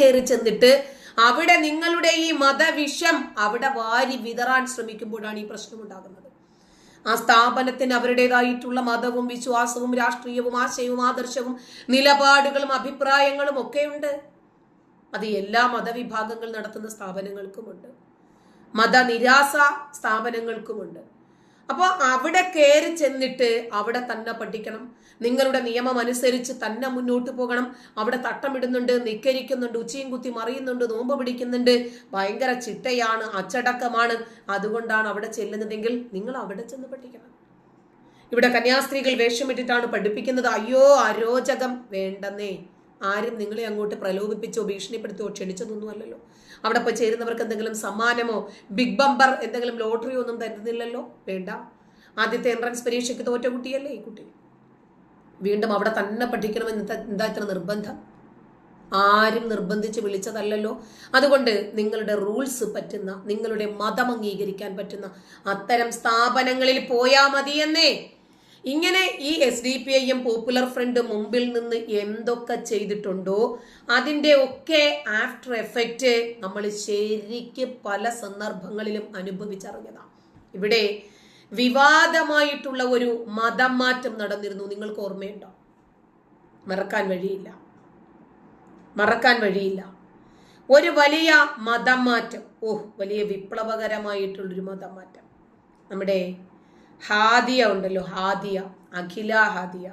കയറി ചെന്നിട്ട് അവിടെ നിങ്ങളുടെ ഈ മതവിഷം അവിടെ വാരി വിതറാൻ ശ്രമിക്കുമ്പോഴാണ് ഈ പ്രശ്നം ഉണ്ടാകുന്നത് ആ സ്ഥാപനത്തിന് അവരുടേതായിട്ടുള്ള മതവും വിശ്വാസവും രാഷ്ട്രീയവും ആശയവും ആദർശവും നിലപാടുകളും അഭിപ്രായങ്ങളും ഒക്കെയുണ്ട്. അത് എല്ലാ മതവിഭാഗങ്ങൾ നടത്തുന്ന സ്ഥാപനങ്ങൾക്കുമുണ്ട്. മതനിരാസ സ്ഥാപനങ്ങൾക്കുമുണ്ട്. അപ്പോൾ അവിടെ കയറി ചെന്നിട്ട് അവിടെ തന്നെ പഠിക്കണം. നിങ്ങളുടെ നിയമം അനുസരിച്ച് തന്നെ മുന്നോട്ട് പോകണം. അവിടെ തട്ടമിടുന്നുണ്ട് നിക്കരിക്കുന്നുണ്ട് ഉച്ചയും കുത്തി മറിയുന്നുണ്ട് നോമ്പ് പിടിക്കുന്നുണ്ട്. ഭയങ്കര ചിട്ടയാണ് അച്ചടക്കമാണ്. അതുകൊണ്ടാണ് അവിടെ ചെല്ലുന്നതെങ്കിൽ നിങ്ങൾ അവിടെ ചെന്ന് പഠിക്കണം. ഇവിടെ കന്യാസ്ത്രീകൾ വേഷമിട്ടിട്ടാണ് പഠിപ്പിക്കുന്നത്. അയ്യോ അരോചകം. വേണ്ടെന്നേ. ആരും നിങ്ങളെ അങ്ങോട്ട് പ്രലോഭിപ്പിച്ചോ ഭീഷണിപ്പെടുത്തോ ക്ഷണിച്ചതൊന്നും അല്ലല്ലോ. അവിടെ ഇപ്പോൾ ചേരുന്നവർക്ക് എന്തെങ്കിലും സമ്മാനമോ ബിഗ് ബമ്പർ എന്തെങ്കിലും ലോട്ടറിയോ ഒന്നും തരുന്നില്ലല്ലോ. വേണ്ട. ആദ്യത്തെ എൻട്രൻസ് പരീക്ഷയ്ക്ക് തോറ്റ കുട്ടിയല്ലേ ഈ കുട്ടി? വീണ്ടും അവിടെ തന്നെ പഠിക്കണമെന്ന് എന്താ- ഇത്ര നിർബന്ധം? ആരും നിർബന്ധിച്ച് വിളിച്ചതല്ലല്ലോ. അതുകൊണ്ട് നിങ്ങളുടെ റൂൾസ് പറ്റുന്ന നിങ്ങളുടെ മതം അംഗീകരിക്കാൻ പറ്റുന്ന അത്തരം സ്ഥാപനങ്ങളിൽ പോയാ മതിയെന്നേ ഇങ്ങനെ ഈ എസ് ഡി പി ഐയും പോപ്പുലർ ഫ്രണ്ട് മുമ്പിൽ നിന്ന് എന്തൊക്കെ ചെയ്തിട്ടുണ്ടോ അതിന്റെ ഒക്കെ ആഫ്റ്റർ എഫക്റ്റ് നമ്മൾ ശരിക്ക് പല സന്ദർഭങ്ങളിലും അനുഭവിച്ചറിഞ്ഞതാണ് ഇവിടെ വിവാദമായിട്ടുള്ള ഒരു മതം മാറ്റം നടന്നിരുന്നു. നിങ്ങൾക്ക് ഓർമ്മയുണ്ടോ? മറക്കാൻ വഴിയില്ല. മറക്കാൻ വഴിയില്ല. ഒരു വലിയ മതം മാറ്റം ഓഹ് വലിയ വിപ്ലവകരമായിട്ടുള്ളൊരു മതം മാറ്റം നമ്മുടെ ഹാദിയ ഉണ്ടല്ലോ ഹാദിയ അഖില ഹാദിയ.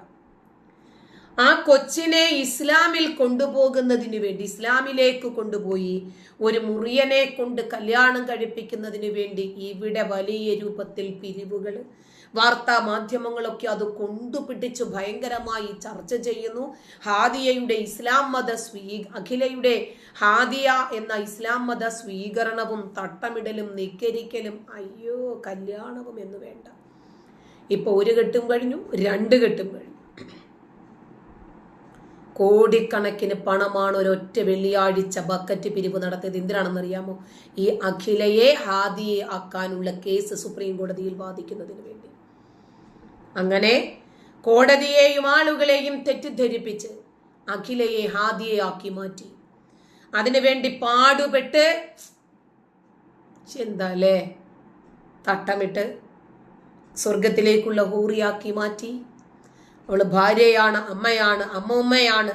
ആ കൊച്ചിനെ ഇസ്ലാമിൽ കൊണ്ടുപോകുന്നതിന് വേണ്ടി ഇസ്ലാമിലേക്ക് കൊണ്ടുപോയി ഒരു മുറിയനെ കൊണ്ട് കല്യാണം കഴിപ്പിക്കുന്നതിന് വേണ്ടി ഇവിടെ വലിയ രൂപത്തിൽ പിരിവുകൾ വാർത്താ മാധ്യമങ്ങളൊക്കെ അത് കൊണ്ടുപിടിച്ച് ഭയങ്കരമായി ചർച്ച ചെയ്യുന്നു. ഹാദിയയുടെ ഇസ്ലാം മത സ്വീ അഖിലയുടെ ഹാദിയ എന്ന ഇസ്ലാം മത സ്വീകരണവും തട്ടമിടലും നിക്കരിക്കലും അയ്യോ കല്യാണവും എന്ന് വേണ്ട. ഇപ്പൊ ഒരു കെട്ടും കഴിഞ്ഞു രണ്ട് കെട്ടും കഴിഞ്ഞു. കോടിക്കണക്കിന് പണമാണ് ഒരൊറ്റ വെള്ളിയാഴ്ച ബക്കറ്റ് പിരിവ് നടത്തിയത്. എന്തിനാണെന്നറിയാമോ? ഈ അഖിലയെ ഹാദിയെ ആക്കാനുള്ള കേസ് സുപ്രീം കോടതിയിൽ വാദിക്കുന്നതിന് വേണ്ടി. അങ്ങനെ കോടതിയെയും ആളുകളെയും തെറ്റിദ്ധരിപ്പിച്ച് അഖിലയെ ഹാദിയെ ആക്കി മാറ്റി അതിനുവേണ്ടി പാടുപെട്ട് എന്താല്ലേ തട്ടമിട്ട് സ്വർഗത്തിലേക്കുള്ള ഹൂറിയാക്കി മാറ്റി. അവൾ ഭാര്യയാണ് അമ്മയാണ് അമ്മൂമ്മയാണ്.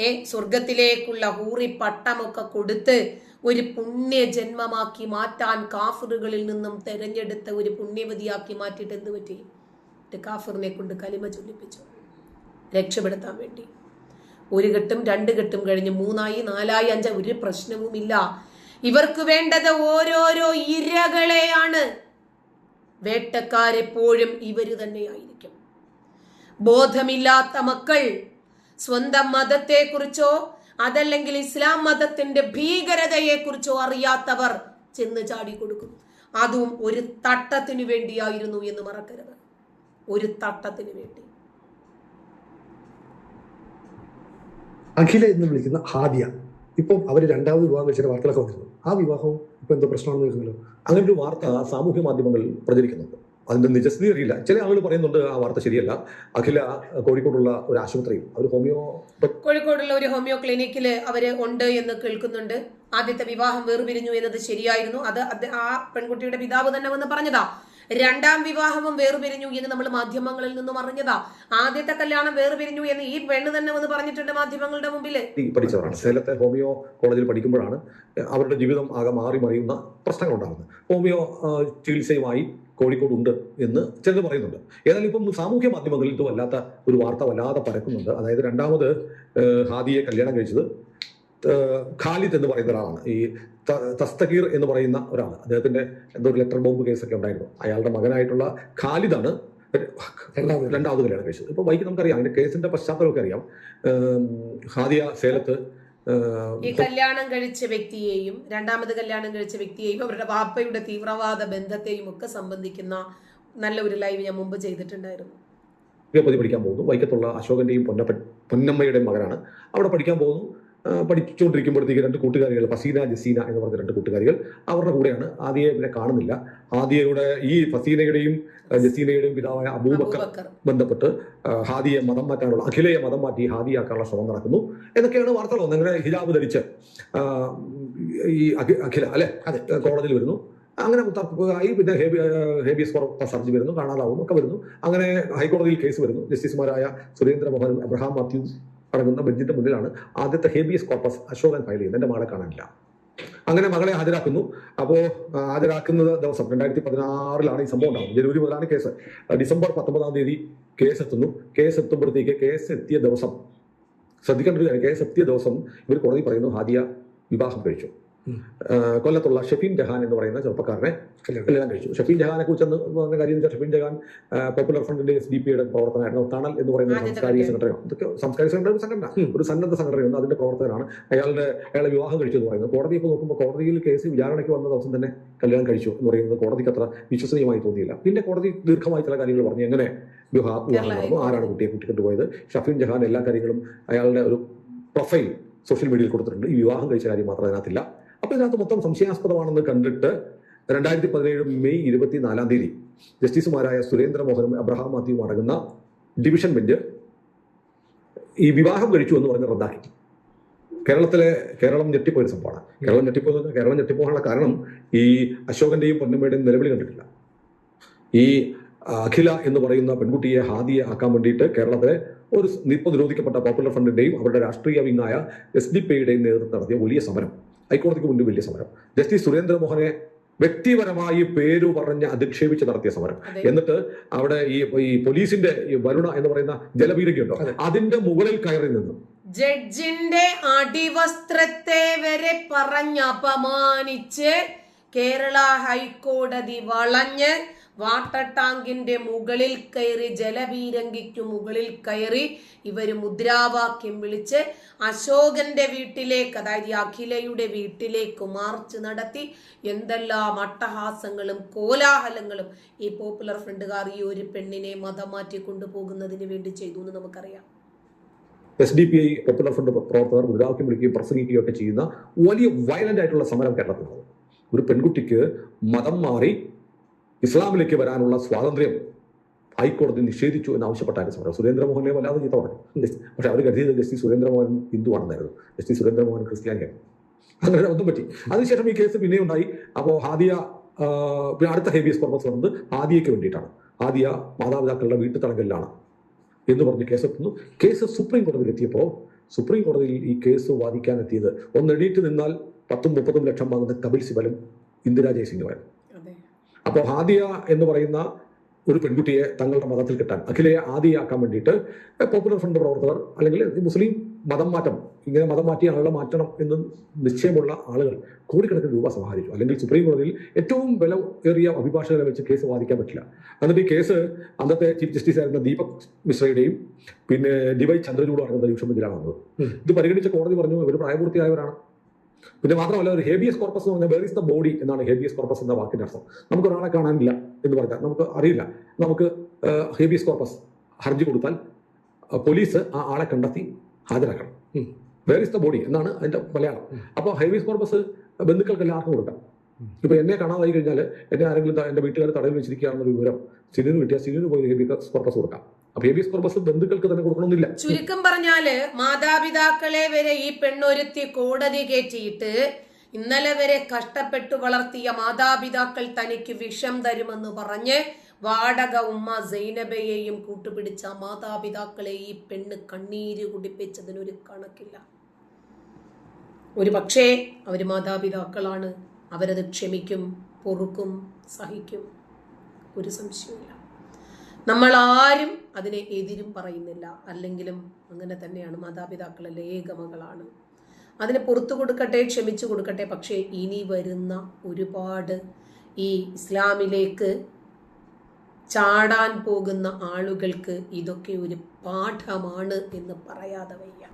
ഏ സ്വർഗത്തിലേക്കുള്ള ഹൂറി പട്ടമൊക്കെ കൊടുത്ത് ഒരു പുണ്യ ജന്മമാക്കി മാറ്റാൻ കാഫറുകളിൽ നിന്നും തെരഞ്ഞെടുത്ത ഒരു പുണ്യവതിയാക്കി മാറ്റിയിട്ട് എന്ത് പറ്റി? കാഫറിനെ കൊണ്ട് കലിമ ചൊല്ലിപ്പിച്ചു. രക്ഷപ്പെടുത്താൻ വേണ്ടി. ഒരു കെട്ടും രണ്ട് കെട്ടും കഴിഞ്ഞ് മൂന്നായി നാലായി അഞ്ചായി ഒരു പ്രശ്നവുമില്ല. ഇവർക്ക് വേണ്ടത് ഓരോരോ ഇരകളെയാണ്. വേട്ടക്കാരെപ്പോഴും ഇവർ തന്നെയായിരിക്കും. ബോധമില്ലാത്ത മക്കൾ സ്വന്തം മതത്തെക്കുറിച്ചോ അതല്ലെങ്കിൽ ഇസ്ലാം മതത്തിന്റെ ഭീകരതയെക്കുറിച്ചോ അറിയാത്തവർ ചെന്ന് ചാടി കൊടുക്കും അതും ഒരു തട്ടത്തിനു വേണ്ടിയായിരുന്നു എന്ന് മറക്കരുത്. ഒരു തട്ടത്തിനു വേണ്ടി. അഖില എന്ന് വിളിക്കുന്ന ഹാദിയ. ഇപ്പം അവർ രണ്ടാമത് വിവാഹം വെച്ചിട്ട് വാർത്തകളൊക്കെ വന്നിരുന്നു. ആ വിവാഹവും ഇപ്പൊ എന്തോ പ്രശ്നമാണെന്ന് കേൾക്കുന്നല്ലോ അങ്ങനെ ഒരു വാർത്ത സാമൂഹ്യ മാധ്യമങ്ങളിൽ പ്രചരിക്കുന്നുണ്ട്. അതിന്റെ നിജസ്ഥിതി അറിയില്ല. ചില ആളുകൾ പറയുന്നുണ്ട് ആ വാർത്ത ശരിയല്ല. അഖില കോഴിക്കോടുള്ള ഒരു ആശുപത്രിയിൽ ഹോമിയോ കോഴിക്കോടുള്ള ഒരു ഹോമിയോ ക്ലിനിക്കിൽ അവർ ഉണ്ട് എന്ന് കേൾക്കുന്നുണ്ട്. ആദ്യത്തെ വിവാഹം വേർപിരിഞ്ഞു എന്നത് ശരിയായിരുന്നു. അത് ആ പെൺകുട്ടിയുടെ പിതാവ് തന്നെ വന്ന് പറഞ്ഞതാ. രണ്ടാം വിവാഹവും വേർപിരിഞ്ഞു എന്ന് നമ്മൾ മാധ്യമങ്ങളിൽ നിന്നും അറിഞ്ഞതാ. ആദ്യത്തെ കല്യാണം വേർപിരിഞ്ഞു എന്ന് ഈ പെണ്ണ് തന്നെ വന്ന് പറഞ്ഞിട്ടുണ്ട് മാധ്യമങ്ങളുടെ മുമ്പിൽ പഠിച്ചവരാണ്. സേലത്തെ ഹോമിയോ കോളേജിൽ പഠിക്കുമ്പോഴാണ് അവരുടെ ജീവിതം ആകെ മാറി മറിയുന്ന പ്രശ്നങ്ങൾ ഉണ്ടാകുന്നത് ഹോമിയോ ചികിത്സയുമായി കോഴിക്കോട് ഉണ്ട് എന്ന് ചിലർ പറയുന്നുണ്ട്. ഏതായാലും ഇപ്പം സാമൂഹ്യ മാധ്യമങ്ങളിൽ ഇത് വല്ലാത്ത ഒരു വാർത്ത വല്ലാതെ പരക്കുന്നുണ്ട്. അതായത് രണ്ടാമത് ഹാദിയെ കല്യാണം കഴിച്ചത് ഖാലിദ് എന്ന് പറയുന്ന ഒരാളാണ്. ഈ തസ്തഗീർ എന്ന് പറയുന്ന ഒരാൾ അദ്ദേഹത്തിന്റെ എന്തോ ഒരു ലെറ്റർ ബോംബ് കേസൊക്കെ ഉണ്ടായിരുന്നു. അയാളുടെ മകനായിട്ടുള്ള ഖാലിദാണ്. രണ്ടാമത് കല്യാണം കഴിച്ചത്. ഇപ്പൊ വൈകി നമുക്കറിയാം. അതിന്റെ കേസിന്റെ പശ്ചാത്തലമൊക്കെ അറിയാം. ഖാദിയ ഹാദിയ സേലത്ത് ഈ കല്യാണം കഴിച്ച വ്യക്തിയെയും രണ്ടാമത് കല്യാണം കഴിച്ച വ്യക്തിയെയും അവരുടെ വാപ്പയുടെ തീവ്രവാദ ബന്ധത്തെയും ഒക്കെ സംബന്ധിക്കുന്ന നല്ല ഒരു ലൈവ് ഞാൻ മുമ്പ് ചെയ്തിട്ടുണ്ടായിരുന്നു. പതി പഠിക്കാൻ പോകുന്നു. വൈക്കത്തുള്ള അശോകന്റെയും പൊന്നപ്പ പൊന്നമ്മയുടെയും മകനാണ്. അവിടെ പഠിക്കാൻ പോകുന്നു. പഠിച്ചുകൊണ്ടിരിക്കുമ്പോഴത്തേക്ക് രണ്ട് കൂട്ടുകാരികൾ ഫസീന ജസീന എന്ന് പറഞ്ഞ രണ്ട് കൂട്ടുകാരികൾ അവരുടെ കൂടെയാണ് ആദിയെ പിന്നെ കാണുന്നില്ല. ആദിയയുടെ ഈ ഫസീനയുടെയും ജസീനയുടെയും പിതാവായ അബൂബക്കർ ബന്ധപ്പെട്ട് ഹാദിയെ മതം മാറ്റാനുള്ള അഖിലയെ മതം മാറ്റി ഹാദിയാക്കാനുള്ള ശ്രമം നടക്കുന്നു. എന്നൊക്കെയാണ് വാർത്തകൾ വന്നത്. അങ്ങനെ ഹിജാബ് ധരിച്ച് ഈ അഖില അല്ലെ? അതെ. കോടതിയിൽ വരുന്നു. അങ്ങനെ തർക്കമായി പിന്നെ ഹേബി ഹേബിയസ് കോർപ്പസ് ഹർജി വരുന്നു കാണാതാവും ഒക്കെ വരുന്നു. അങ്ങനെ ഹൈക്കോടതിയിൽ കേസ് വരുന്നു. ജസ്റ്റിസുമാരായ സുരേന്ദ്ര മോഹനും അബ്രഹാം മാത്യു അടങ്ങുന്ന ബെഞ്ചിന്റെ മുന്നിലാണ് ആദ്യത്തെ ഹേബിയസ് കോർപ്പസ് അശോകൻ ഫയൽ ചെയ്യുന്നത്. എന്റെ മകളെ കാണാനില്ല. അങ്ങനെ മകളെ ഹാജരാക്കുന്നു. അപ്പോൾ ഹാജരാക്കുന്ന ദിവസം രണ്ടായിരത്തി പതിനാറിലാണ് ഈ സംഭവം ഉണ്ടാകുന്നത് ജനുവരി മുതലാണ് കേസ് ഡിസംബർ പത്തൊമ്പതാം തീയതി കേസ് എത്തുന്നു. കേസ് എത്തുമ്പോഴത്തേക്ക് കേസ് എത്തിയ ദിവസം ശ്രദ്ധിക്കേണ്ട ഒരു കേസ് എത്തിയ ദിവസം ഇവർ കോടതി പറയുന്നു ഹാദിയ വിവാഹം കഴിച്ചു. കൊല്ലത്തുള്ള ഷെഫീൻ ജഹാൻ എന്ന് പറയുന്ന ചെറുപ്പക്കാരനെ കല്യാണം. കഴിച്ചു. ഷെഫീൻ ജഹാനെ കുറിച്ച് എന്ന് പറഞ്ഞ കാര്യം ഷഫീൻ വെച്ചാൽ ഷെഫീൻ ജഹാൻ പോപ്പുലർ ഫ്രണ്ടിന്റെ എസ് ഡി പിയുടെ പ്രവർത്തനമായിരുന്നു തണൽ എന്ന് പറയുന്ന സംസ്കാരിക ആദ്യത്തെ സാംസ്കാരിക. സംഘടന ഇതൊക്കെ സാംസ്കാരിക സംഘടന ഒരു സംഘടന ഉം. ഒരു സന്നദ്ധ സംഘടനയുണ്ട്. അതിന്റെ പ്രവർത്തകനാണ്. അയാളുടെ അയാളെ വിവാഹം കഴിച്ചു എന്ന് പറയുന്നത്. കോടതി ഇപ്പോൾ നോക്കുമ്പോൾ കോടതിയിൽ കേസ് വിചാരണയ്ക്ക് വന്ന ദിവസം തന്നെ കല്യാണം കഴിച്ചു എന്ന് പറയുന്നത് കോടതിക്ക് അത്ര വിശ്വസനീയമായി തോന്നിയില്ല. പിന്നെ കോടതി ദീർഘമായി ചില കാര്യങ്ങൾ പറഞ്ഞു. എങ്ങനെ വിവാഹ നടന്നു ആരാണ് കുട്ടിയെ കൂട്ടിക്കൊണ്ടുപോയത്? ഷഫീൻ ജഹാൻ എല്ലാ കാര്യങ്ങളും അയാളുടെ ഒരു പ്രൊഫൈൽ സോഷ്യൽ മീഡിയയിൽ കൊടുത്തിട്ടുണ്ട്. ഈ വിവാഹം കഴിച്ച കാര്യം മാത്രം അതിനകത്തില്ല. അപ്പോൾ ഇതിനകത്ത് മൊത്തം സംശയാസ്പദമാണെന്ന് കണ്ടിട്ട് രണ്ടായിരത്തി പതിനേഴ് മെയ് ഇരുപത്തിനാലാം തീയതി ജസ്റ്റിസുമാരായ സുരേന്ദ്ര മോഹനും അബ്രഹാം മാത്യുവും അടങ്ങുന്ന ഡിവിഷൻ ബെഞ്ച് ഈ വിവാഹം കഴിച്ചു എന്ന് പറഞ്ഞ് റദ്ദാക്കി. കേരളത്തിലെ കേരളം ഞെട്ടിപ്പോയൊരു സംഭവമാണ്. കേരളം ഞെട്ടിപ്പോയെന്ന് കേരളം ഞെട്ടിപ്പോകാനുള്ള കാരണം ഈ അശോകന്റെയും പൊന്നമ്മയുടെയും നിലവിളി കണ്ടിട്ടില്ല. ഈ അഖില എന്ന് പറയുന്ന പെൺകുട്ടിയെ ഹാദിയെ ആക്കാൻ വേണ്ടിയിട്ട് കേരളത്തിലെ ഒരു നിപ്പ നിരോധിക്കപ്പെട്ട പോപ്പുലർ ഫ്രണ്ടിന്റെയും അവരുടെ രാഷ്ട്രീയ വിങ്ങായ എസ് ഡി പിയുടെയും നേതൃത്വം നടത്തിയ വലിയ സമരം. ഹൈക്കോടതിക്ക് മുന്നിൽ വലിയ സമരം. ജസ്റ്റിസ് സുരേന്ദ്രമോഹനെ വ്യക്തിപരമായി പേരു പറഞ്ഞ് അധിക്ഷേപിച്ച് നടത്തിയ സമരം. എന്നിട്ട് അവിടെ ഈ ഈ പോലീസിന്റെ ഈ വരുണ എന്ന് പറയുന്ന ജലപീരകയുണ്ടോ അതിന്റെ മുകളിൽ കയറി നിന്നു. ജഡ്ജിന്റെ അടിവസ്ത്രത്തെ വരെ പറഞ്ഞപമാനിച്ച് കേരള ഹൈക്കോടതി വളഞ്ഞ് വാട്ടർ ടാങ്കിന്റെ മുകളിൽ കയറി ജലപീരങ്കിക്കു മുകളിൽ കയറി ഇവർ മുദ്രാവാക്യം വിളിച്ച് അശോകന്റെ വീട്ടിലേക്ക് അതായത് അഖിലയുടെ വീട്ടിലേക്ക് മാർച്ച് നടത്തി. എന്തെല്ലാം അട്ടഹാസങ്ങളും കോലാഹലങ്ങളും ഈ പോപ്പുലർ ഫ്രണ്ടുകാർ ഈ ഒരു പെണ്ണിനെ മതം മാറ്റി കൊണ്ടുപോകുന്നതിന് വേണ്ടി ചെയ്തു എന്ന് നമുക്കറിയാം. S D P I popular front പ്രവർത്തകർ മുദ്രാവാക്യം വിളിക്കുകയും പ്രസംഗിക്കുകയും ഒക്കെ ചെയ്യുന്ന വലിയ വയലന്റ് ആയിട്ടുള്ള സമരം കേരളത്തിലുള്ളത് ഒരു പെൺകുട്ടിക്ക് മതം മാറി ഇസ്ലാമിലേക്ക് വരാനുള്ള സ്വാതന്ത്ര്യം ഹൈക്കോടതി നിഷേധിച്ചു എന്ന് ആവശ്യപ്പെട്ടായിരുന്നു. സമരം സുരേന്ദ്രമോഹനെ വല്ലാതെ ചീത്ത പറഞ്ഞു. പക്ഷെ അവർ കരുതിയത് ജസ്റ്റിസ് സുരേന്ദ്രമോഹൻ ഹിന്ദുവാണെന്നായിരുന്നു ജസ്റ്റിസ് സുരേന്ദ്രമോഹൻ ക്രിസ്ത്യാനിയാണ്. അങ്ങനെ ഒന്നും പറ്റി. അതിനുശേഷം ഈ കേസ് പിന്നെ ഉണ്ടായി. അപ്പോൾ ഹാദിയ പിന്നെ അടുത്ത ഹേബിയസ് കോർപ്പസ് വന്നത് ഹാദിയയ്ക്ക് വേണ്ടിയിട്ടാണ്. ഹാദിയ മാതാപിതാക്കളുടെ വീട്ടു തടങ്കലിലാണ് എന്ന് പറഞ്ഞ് കേസെത്തുന്നു കേസ് സുപ്രീം കോടതിയിൽ എത്തിയപ്പോൾ സുപ്രീം കോടതിയിൽ ഈ കേസ് വാദിക്കാൻ എത്തിയത് ഒന്ന് എണീറ്റ് നിന്നാൽ പത്തും മുപ്പതും ലക്ഷം വാങ്ങുന്ന കപിൽ സിബലും ഇന്ദിരാ ജയസിംഗുമായിരുന്നു അപ്പോൾ ഹാദിയ എന്ന് പറയുന്ന ഒരു പെൺകുട്ടിയെ തങ്ങളുടെ മതത്തിൽ കിട്ടാൻ അഖിലയെ ആദിയാക്കാൻ വേണ്ടിയിട്ട് പോപ്പുലർ ഫ്രണ്ട് പ്രവർത്തകർ അല്ലെങ്കിൽ മുസ്ലിം മതം മാറ്റം ഇങ്ങനെ മതം മാറ്റിയ ആളുകളെ മാറ്റണം എന്ന് നിശ്ചയമുള്ള ആളുകൾ കോടിക്കണക്കിന് രൂപ സമാഹരിച്ചു. അല്ലെങ്കിൽ സുപ്രീം കോടതിയിൽ ഏറ്റവും വില ഏറിയ അഭിഭാഷകരെ വെച്ച് കേസ് വാദിക്കാൻ പറ്റില്ല. എന്നിട്ട് ഈ കേസ് അന്നത്തെ ചീഫ് ജസ്റ്റിസ് ആയിരുന്ന ദീപക് മിശ്രയുടെയും പിന്നെ ഡിവൈ ചന്ദ്രചൂഡ് അടങ്ങുന്ന ഡിവിഷൻ ബെഞ്ചിലാണ് വന്നത് ഇത് പരിഗണിച്ച കോടതി പറഞ്ഞു ഇവർ പ്രായപൂർത്തിയായവരാണ്. പിന്നെ മാത്രമല്ല ഒരു ഹേബിയസ് കോർപ്പസ് എന്ന് പറഞ്ഞാൽ വേർ ഇസ് ദ ബോഡി എന്നാണ് ഹേബിയസ് കോർപ്പസ് എന്ന വാക്കിന്റെ അർത്ഥം നമുക്ക് ഒരാളെ കാണാനില്ല എന്ന് പറഞ്ഞാൽ നമുക്ക് അറിയില്ല നമുക്ക് ഹേബിയസ് കോർപ്പസ് ഹർജി കൊടുത്താൽ പോലീസ് ആ ആളെ കണ്ടെത്തി ഹാജരാക്കണം. വേർ ഇസ് ദ ബോഡി എന്നാണ് അതിന്റെ മലയാളം. അപ്പോൾ ഹേബിയസ് കോർപ്പസ് ബന്ധുക്കൾക്ക് എല്ലാവർക്കും കൊടുക്കാം. ഇപ്പൊ എന്നെ കാണാതായി കഴിഞ്ഞാൽ എന്നെ ആരെങ്കിലും എന്റെ വീട്ടുകാർ തടവിൽ വെച്ചിരിക്കുകയാണെന്നൊരു വിവരം സിനിമ കിട്ടിയാൽ സിനിമ പോയി ഹേബിയസ് കോർപ്പസ് കൊടുക്കാം അപ്പൊ ഹേബിയസ് ബന്ധുക്കൾക്ക് തന്നെ കൊടുക്കണമെന്നില്ല. ചുരുക്കം പറഞ്ഞാൽ മാതാപിതാക്കളെ വരെ ഈ പെണ്ണൊരുത്തി കോടതി കയറ്റിയിട്ട് ഇന്നലെ വരെ കഷ്ടപ്പെട്ടു വളർത്തിയ മാതാപിതാക്കൾ തനിക്ക് വിഷം തരുമെന്ന് പറഞ്ഞ് വാടക ഉമ്മ സൈനബയെയും കൂട്ടുപിടിച്ച മാതാപിതാക്കളെ ഈ പെണ്ണ് കണ്ണീര് കുടിപ്പിച്ചതിനൊരു കണക്കില്ല. ഒരു പക്ഷേ അവർ മാതാപിതാക്കളാണ്. അവരത് ക്ഷമിക്കും പൊറുക്കും സഹിക്കും. ഒരു സംശയവുമില്ല. നമ്മൾ ആരും അതിനെ എതിരും പറയുന്നില്ല. അല്ലെങ്കിലും അങ്ങനെ തന്നെയാണ് മാതാപിതാക്കളല്ലേ ഏകമകളാണ്. അതിനെ പുറത്തു കൊടുക്കട്ടെ ക്ഷമിച്ചു കൊടുക്കട്ടെ. പക്ഷേ ഇനി വരുന്ന ഒരുപാട് ഈ ഇസ്ലാമിലേക്ക് ചാടാൻ പോകുന്ന ആളുകൾക്ക് ഇതൊക്കെ ഒരു പാഠമാണ് എന്ന് പറയാതെ വയ്യ.